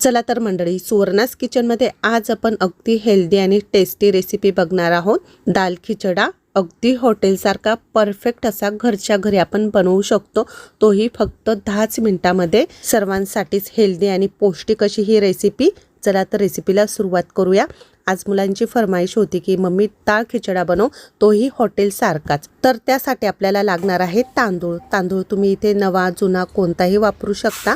चला तर मंडळी सुवर्णास किचनमध्ये आज आपण अगदी हेल्दी आणि टेस्टी रेसिपी बघणार आहोत. दाल खिचडा अगदी हॉटेलसारखा परफेक्ट असा घरच्या घरी आपण बनवू शकतो. तोही फक्त दहाच मिनटामध्ये. सर्वांसाठीच हेल्दी आणि पौष्टिक अशी ही रेसिपी चला तर रेसिपीला सुरुवात करूया. आज मुलांची फरमाईश होती की मम्मी डाळ खिचडा बनव तोही हॉटेलसारखाच तर त्यासाठी आपल्याला लागणार आहे तांदूळ. तांदूळ तुम्ही इथे नवा जुना कोणताही वापरू शकता.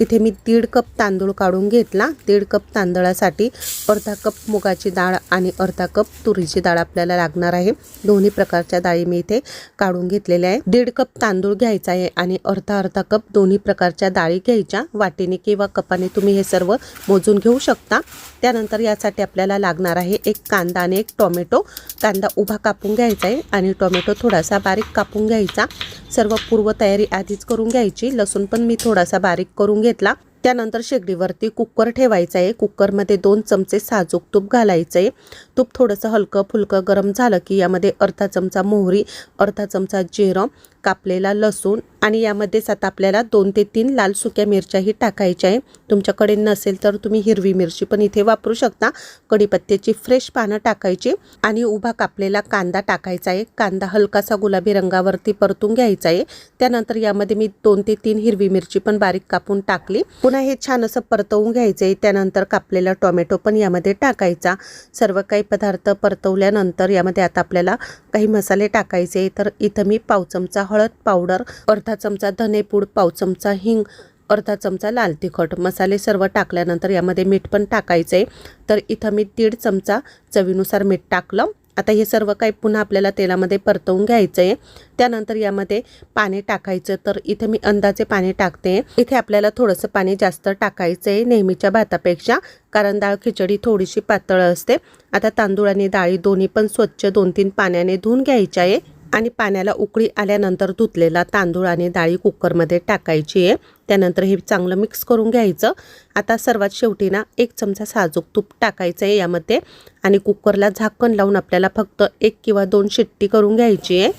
इथे मी दीड कप तांदूळ काढून घेतला. दीड कप तांदळासाठी अर्धा कप मुगाची डाळ आणि अर्धा कप तुरीची डाळ आपल्याला लागणार आहे. दोन्ही प्रकारच्या डाळी मी इथे काढून घेतलेल्या आहे दीड कप तांदूळ घ्यायचा आहे आणि अर्धा अर्धा कप दोन्ही प्रकारच्या डाळी घ्यायच्या. वाटीने किंवा कपाने तुम्ही हे सर्व मोजून घेऊ शकता. त्यानंतर यासाठी आपल्याला लागणार आहे एक कांदा आणि एक टोमॅटो. कांदा उभा कापून घ्यायचा आहे आणि टोमॅटो थोडासा बारीक कापून घ्यायचा. सर्व पूर्वतयारी आधीच करून घ्यायची. लसूण पण मी थोडासा बारीक करून घेतला. त्यानंतर शेगडीवरती कुकर ठेवायचं आहे कुकरमध्ये दोन चमचे साजूक तूप घालायचं आहे तूप थोडंसं हलकं फुलकं गरम झालं की यामध्ये अर्धा चमचा मोहरी अर्धा चमचा जिरं कापलेला लसूण आणि यामध्येच आता आपल्याला दोन ते तीन लाल सुक्या मिरच्याही टाकायच्या आहे. तुमच्याकडे नसेल तर तुम्ही हिरवी मिरची पण इथे वापरू शकता. कढीपत्त्याची फ्रेश पानं टाकायची आणि उभा कापलेला कांदा टाकायचा आहे. कांदा हलकासा गुलाबी रंगावरती परतून घ्यायचा आहे. त्यानंतर यामध्ये मी दोन ते तीन हिरवी मिरची पण बारीक कापून टाकली. पुन्हा हे छान असं परतवून घ्यायचं आहे. त्यानंतर कापलेला टोमॅटो पण यामध्ये टाकायचा. सर्व काही पदार्थ परतवल्यानंतर यामध्ये आता आपल्याला काही मसाले टाकायचे तर इथं मी पाव चमचा हळद पावडर अर्धा चमचा धनेपूड पाव चमचा हिंग अर्धा चमचा लाल तिखट. मसाले सर्व टाकल्यानंतर यामध्ये मीठ पण टाकायचं आहे तर इथं मी दीड चमचा चवीनुसार मीठ टाकलं. आता हे सर्व काही पुन्हा आपल्याला तेलामध्ये परतवून घ्यायचं आहे त्यानंतर यामध्ये पाणी टाकायचं. तर इथे मी अंदाजे पाणी टाकते. इथे आपल्याला थोडंसं पाणी जास्त टाकायचं आहे नेहमीच्या भातापेक्षा कारण डाळ खिचडी थोडीशी पातळ असते. आता तांदूळ आणि डाळी दोन्ही पण स्वच्छ दोन तीन पाण्याने धुवून घ्यायच्या आहे. आणि पाण्याला उकळी आल्यानंतर धुतलेला तांदूळ आणि डाळी कुकरमध्ये टाकायची आहे. त्यानंतर हे चांगलं मिक्स करून घ्यायचं. आता सर्वात शेवटी ना एक चमचा साजूक तूप टाकायचं आहे यामध्ये. आणि कुकरला झाकण लावून आपल्याला फक्त एक किंवा दोन शिट्टी करून घ्यायची आहे.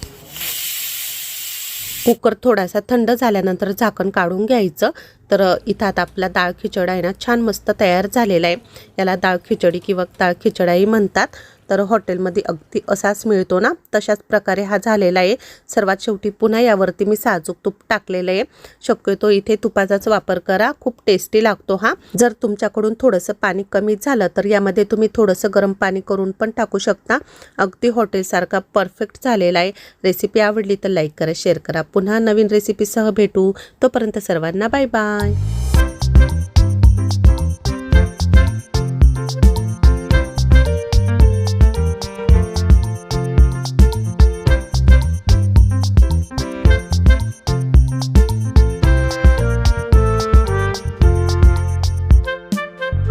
कुकर थोडासा थंड झाल्यानंतर झाकण काढून घ्यायचं. तर इथं आता आपला डाळ खिचडा आहे ना छान मस्त तयार झालेला आहे. याला डाळ खिचडी किंवा डाळ खिचडाही म्हणतात. तर हॉटेलमध्ये अगदी असाच मिळतो ना? तशाच प्रकारे हा झालेला आहे. सर्वात शेवटी पुन्हा यावरती मी साजूक तूप टाकलेलं आहे. शक्यतो इथे तुपाचाच वापर करा. खूप टेस्टी लागतो हा. जर तुमच्याकडून थोडंसं पाणी कमी झालं तर यामध्ये तुम्ही थोडंसं गरम पाणी करून पण टाकू शकता. अगदी हॉटेलसारखा परफेक्ट झालेला आहे. रेसिपी आवडली तर लाईक करा शेअर करा. पुन्हा नवीन रेसिपीसह भेटू. तोपर्यंत सर्वांना बाय बाय.